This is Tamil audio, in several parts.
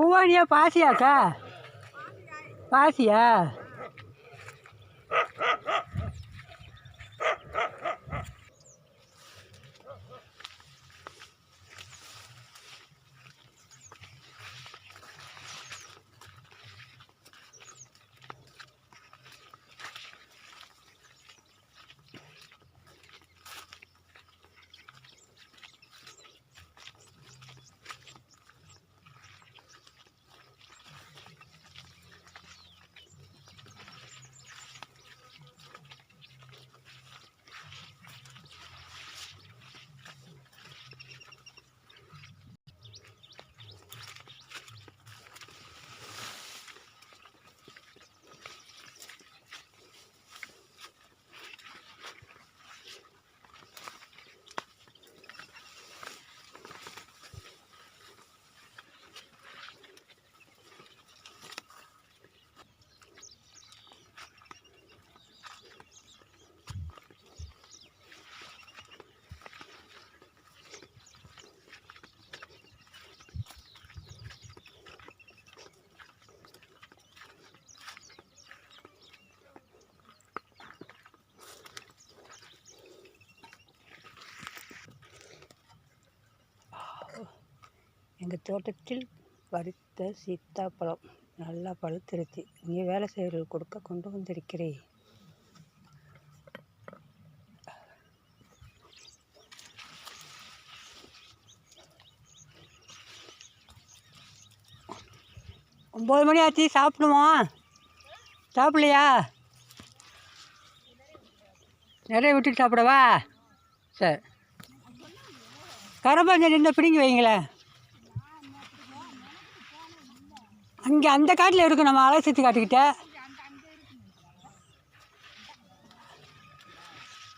பூவானியா பாசியாக்கா? பாசியா? எங்கள் தோட்டத்தில் பறித்த சீத்தாப்பழம் நல்லா பழுத்திருச்சு. இங்கே வேலை செய்கிறவர்களுக்கு கொடுக்க கொண்டு வந்திருக்கிறேன். ஒம்பது மணி ஆச்சு சாப்பிடுவோம் சாப்பிட்லையா? நிறைய விட்டுட்டு சாப்பிடவா? சரி. கரப்பாஞ்சல் இருந்தால் பிடிங்கி வைங்களேன். அங்கே அந்த காட்டில் இருக்கும் நம்ம அலை சுற்றி காட்டுக்கிட்ட?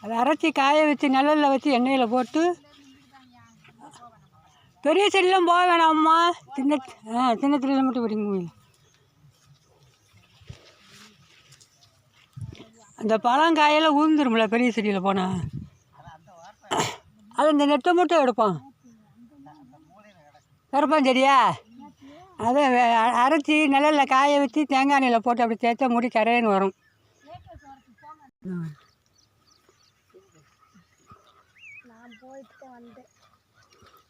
அதை அரைச்சி காய வச்சு நிழலில் வச்சு எண்ணெயில் போட்டு. பெரிய செடியெலாம் போக வேணாம்மா. சின்ன ஆ சின்ன செடியில் மட்டும் பிடிங்க அந்த பழங்காயெல்லாம் ஊந்துரும்ல பெரிய செடியில் போனால் அது இந்த நெட்டை மட்டும் எடுப்போம் கருப்பாஞ்செடியா அதை அரைச்சி நிழலில் காய வச்சு தேங்காய் எண்ணெயில் போட்டு அப்படி தேய்ச்சா முடி கரையன்னு வரும்.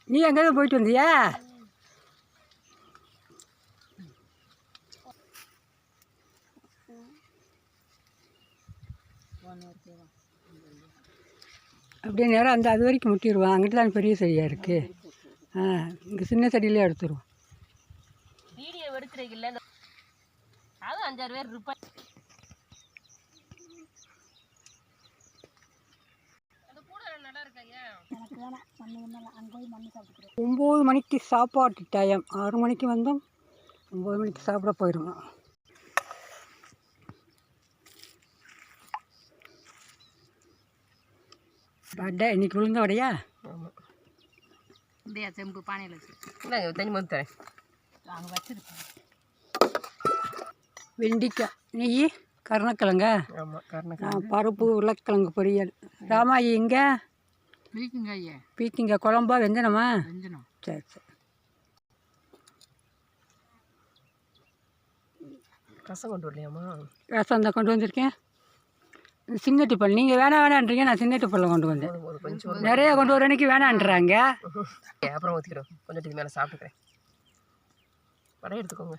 நீ எங்கேயாவது போயிட்டு வந்தியா? அப்படியே நேரம் அந்த அது வரைக்கும் முட்டிடுவான் அங்கிட்டு தான் பெரிய செடியாக இருக்குது ஆ இங்கே சின்ன செடியிலே எடுத்துருவோம். எடுக்கிறீங்க இல்லை அதுவும் அஞ்சாறு பேர் இருப்பாங்க. அந்த கூட நல்லா இருக்காங்க எனக்கு வேணாம். மண்ணு வேணாம் அங்கே போய் மண்ணு சாப்பிட்டுக்கிறேன் ஒம்பது மணிக்கு சாப்பாட்டு டைம் ஆறு மணிக்கு வந்தோம். ஒம்பது மணிக்கு சாப்பிட போயிடுவோம் வடை இன்னைக்கு விழுந்த வடையா ஆமாம் செம்பு பானையில் வச்சு தண்ணி தரேன். அங்கே வச்சுருக்கேன். வெண்டிக்காய் நெய் கருணக்கிழங்க பருப்பு உருளைக்கிழங்கு பொரியல். ராமாயி இங்கே பிடிக்குங்க ஐயா பீக்கிங்க குழம்பா வெஞ்சனமா வெஞ்சனம் சரி சரி. ரசம் கொண்டு வரலையாம்மா? ரசம் தான் கொண்டு வந்திருக்கேன். சின்ன டிப்பல் நீங்கள் வேணாம் வேணான்றீங்க நான் சின்ன டிப்பலில் கொண்டு வந்தேன். நிறைய கொண்டு வர அன்னைக்கு வேணான்றாங்க. அப்புறம் ஊற்றிக்கிறோம் கொஞ்சம் மேலே சாப்பிட்டுக்கிறேன். வடை எடுத்துக்கோங்க.